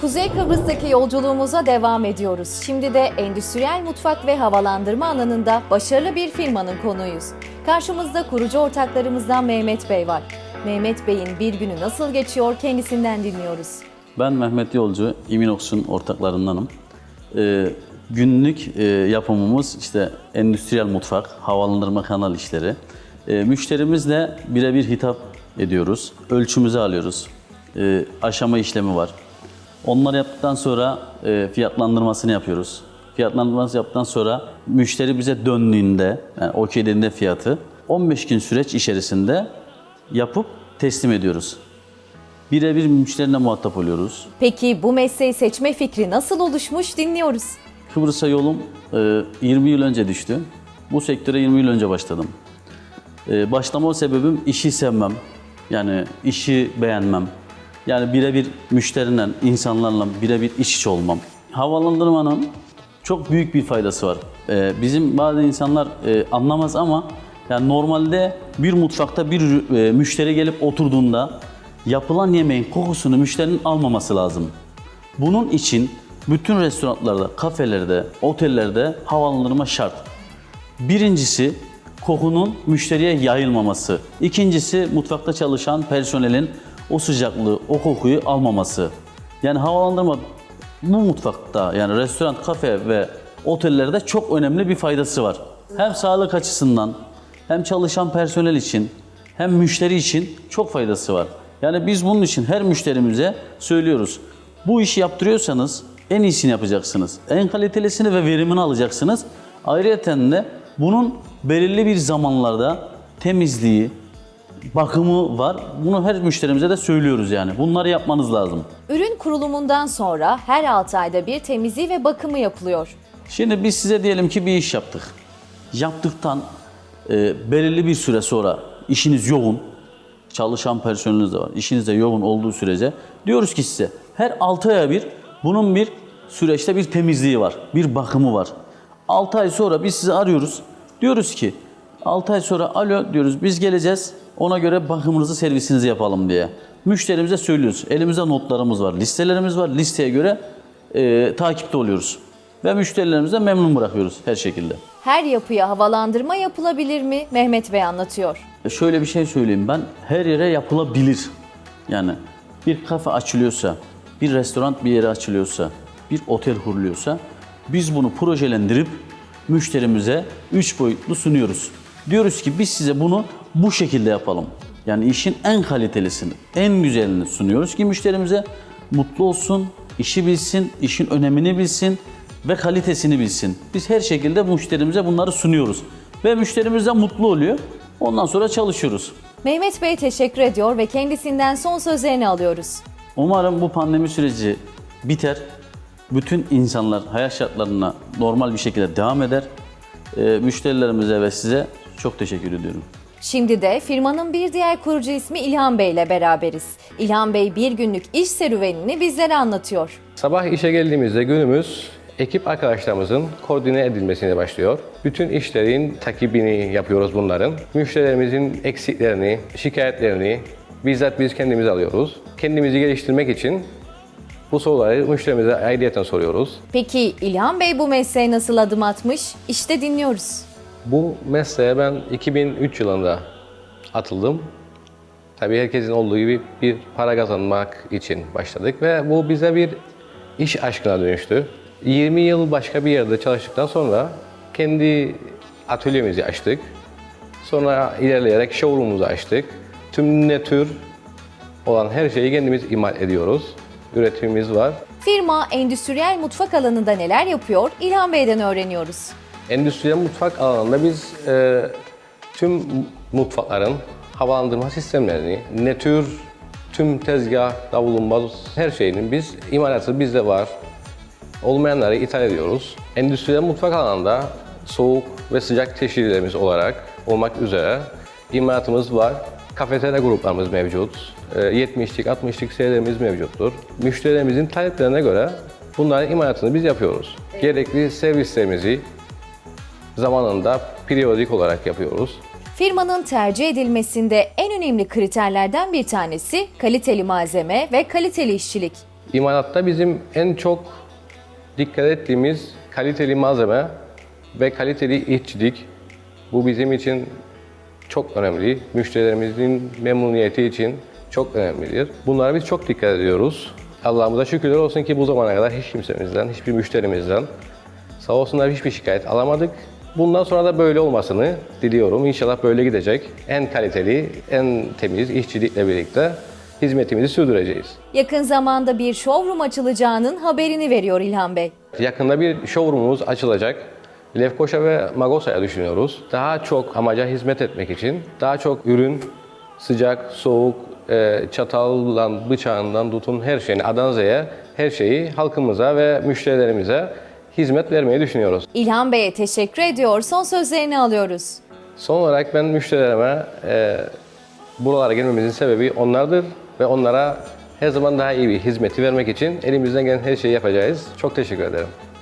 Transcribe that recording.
Kuzey Kıbrıs'taki yolculuğumuza devam ediyoruz. Şimdi de endüstriyel mutfak ve havalandırma alanında başarılı bir firmanın konuğuyuz. Karşımızda kurucu ortaklarımızdan Mehmet Bey var. Mehmet Bey'in bir günü nasıl geçiyor kendisinden dinliyoruz. Ben Mehmet Yolcu, Iminox'un ortaklarındanım. Ee, günlük e, yapımımız işte endüstriyel mutfak, havalandırma kanal işleri. Ee, müşterimizle birebir hitap ediyoruz. Ölçümüzü alıyoruz. Ee, aşama işlemi var. Onları yaptıktan sonra e, fiyatlandırmasını yapıyoruz. Fiyatlandırması yaptıktan sonra müşteri bize döndüğünde, yani okey dediğinde fiyatı 15 gün süreç içerisinde yapıp teslim ediyoruz. Birebir müşteriyle muhatap oluyoruz. Peki bu mesleği seçme fikri nasıl oluşmuş dinliyoruz. Kıbrıs'a yolum e, 20 yıl önce düştü. Bu sektöre 20 yıl önce başladım. E, Başlama sebebim işi sevmem. Yani işi beğenmem. Yani birebir müşteriyle, insanlarla birebir iç içe olmam. Havalandırmanın çok büyük bir faydası var. E, Bizim bazı insanlar e, anlamaz ama yani normalde bir mutfakta bir e, müşteri gelip oturduğunda yapılan yemeğin kokusunu müşterinin almaması lazım. Bunun için bütün restoranlarda, kafelerde, otellerde havalandırma şart. Birincisi kokunun müşteriye yayılmaması. İkincisi mutfakta çalışan personelin o sıcaklığı, o kokuyu almaması. Yani havalandırma bu mutfakta yani restoran, kafe ve otellerde çok önemli bir faydası var. Hem sağlık açısından hem çalışan personel için hem müşteri için çok faydası var. Yani biz bunun için her müşterimize söylüyoruz. Bu işi yaptırıyorsanız en iyisini yapacaksınız. En kalitelisini ve verimini alacaksınız. Ayrıca de bunun belirli bir zamanlarda temizliği, bakımı var. Bunu her müşterimize de söylüyoruz yani. Bunları yapmanız lazım. Ürün kurulumundan sonra her 6 ayda bir temizliği ve bakımı yapılıyor. Şimdi biz size diyelim ki bir iş yaptık. Yaptıktan e, belirli bir süre sonra işiniz yoğun, çalışan personeliniz de var. İşiniz de yoğun olduğu sürece diyoruz ki size her 6 aya bir bunun bir süreçte bir temizliği var, bir bakımı var. 6 ay sonra biz sizi arıyoruz. Diyoruz ki 6 ay sonra alo diyoruz biz geleceğiz ona göre bakımınızı servisinizi yapalım diye. Müşterimize söylüyoruz. Elimizde notlarımız var, listelerimiz var. Listeye göre e, takipte oluyoruz. Ve müşterilerimize memnun bırakıyoruz her şekilde. Her yapıya havalandırma yapılabilir mi? Mehmet Bey anlatıyor. E, Şöyle bir şey söyleyeyim ben her yere yapılabilir. Yani bir kafe açılıyorsa, bir restoran bir yere açılıyorsa, bir otel kuruluyorsa biz bunu projelendirip müşterimize üç boyutlu sunuyoruz. Diyoruz ki biz size bunu bu şekilde yapalım. Yani işin en kalitelisini, en güzelini sunuyoruz ki müşterimize mutlu olsun, işi bilsin, işin önemini bilsin ve kalitesini bilsin. Biz her şekilde müşterimize bunları sunuyoruz. Ve müşterimiz de mutlu oluyor. Ondan sonra çalışıyoruz. Mehmet Bey teşekkür ediyor ve kendisinden son sözlerini alıyoruz. Umarım bu pandemi süreci biter. Bütün insanlar hayat şartlarına normal bir şekilde devam eder. Ee, müşterilerimize ve size çok teşekkür ediyorum. Şimdi de firmanın bir diğer kurucu ismi İlhan Bey ile beraberiz. İlhan Bey bir günlük iş serüvenini bizlere anlatıyor. Sabah işe geldiğimizde günümüz ekip arkadaşlarımızın koordine edilmesiyle başlıyor. Bütün işlerin takibini yapıyoruz bunların. Müşterilerimizin eksiklerini, şikayetlerini bizzat biz kendimiz alıyoruz. Kendimizi geliştirmek için bu soruları müşterimize ayrıyeten soruyoruz. Peki İlhan Bey bu mesleğe nasıl adım atmış? İşte dinliyoruz. Bu mesleğe ben 2003 yılında atıldım. Tabii herkesin olduğu gibi bir para kazanmak için başladık ve bu bize bir iş aşkına dönüştü. 20 yıl başka bir yerde çalıştıktan sonra kendi atölyemizi açtık. Sonra ilerleyerek showroom'umuzu açtık. Tüm ne tür olan her şeyi kendimiz imal ediyoruz. Üretimimiz var. Firma endüstriyel mutfak alanında neler yapıyor? İlhan Bey'den öğreniyoruz. Endüstriyel mutfak alanında biz e, tüm mutfakların havalandırma sistemlerini, ne tür tüm tezgah, davlumbaz her şeyinin biz imalatı bizde var. Olmayanları ithal ediyoruz. Endüstriyel mutfak alanında soğuk ve sıcak teşhirlerimiz olarak olmak üzere imalatımız var. Kafeterya gruplarımız mevcut. E, 70'lik, 60'lık serilerimiz mevcuttur. Müşterilerimizin taleplerine göre bunların imalatını biz yapıyoruz. Gerekli servislerimizi zamanında periyodik olarak yapıyoruz. Firmanın tercih edilmesinde en önemli kriterlerden bir tanesi kaliteli malzeme ve kaliteli işçilik. İmalatta bizim en çok dikkat ettiğimiz kaliteli malzeme ve kaliteli işçilik. Bu bizim için çok önemli. Müşterilerimizin memnuniyeti için çok önemlidir. Bunlara biz çok dikkat ediyoruz. Allah'ımıza şükürler olsun ki bu zamana kadar hiç kimsemizden, hiçbir müşterimizden sağ olsunlar hiçbir şikayet alamadık. Bundan sonra da böyle olmasını diliyorum. İnşallah böyle gidecek. En kaliteli, en temiz işçilikle birlikte hizmetimizi sürdüreceğiz. Yakın zamanda bir showroom açılacağının haberini veriyor İlhan Bey. Yakında bir showroomumuz açılacak. Lefkoşa ve Magosa'ya düşünüyoruz. Daha çok amaca hizmet etmek için, daha çok ürün, sıcak, soğuk, e, çataldan, bıçağından tutun her şeyini, Adanze'ye her şeyi halkımıza ve müşterilerimize hizmet vermeyi düşünüyoruz. İlhan Bey'e teşekkür ediyor. Son sözlerini alıyoruz. Son olarak ben müşterilerime e, buralara gelmemizin sebebi onlardır ve onlara her zaman daha iyi bir hizmeti vermek için elimizden gelen her şeyi yapacağız. Çok teşekkür ederim.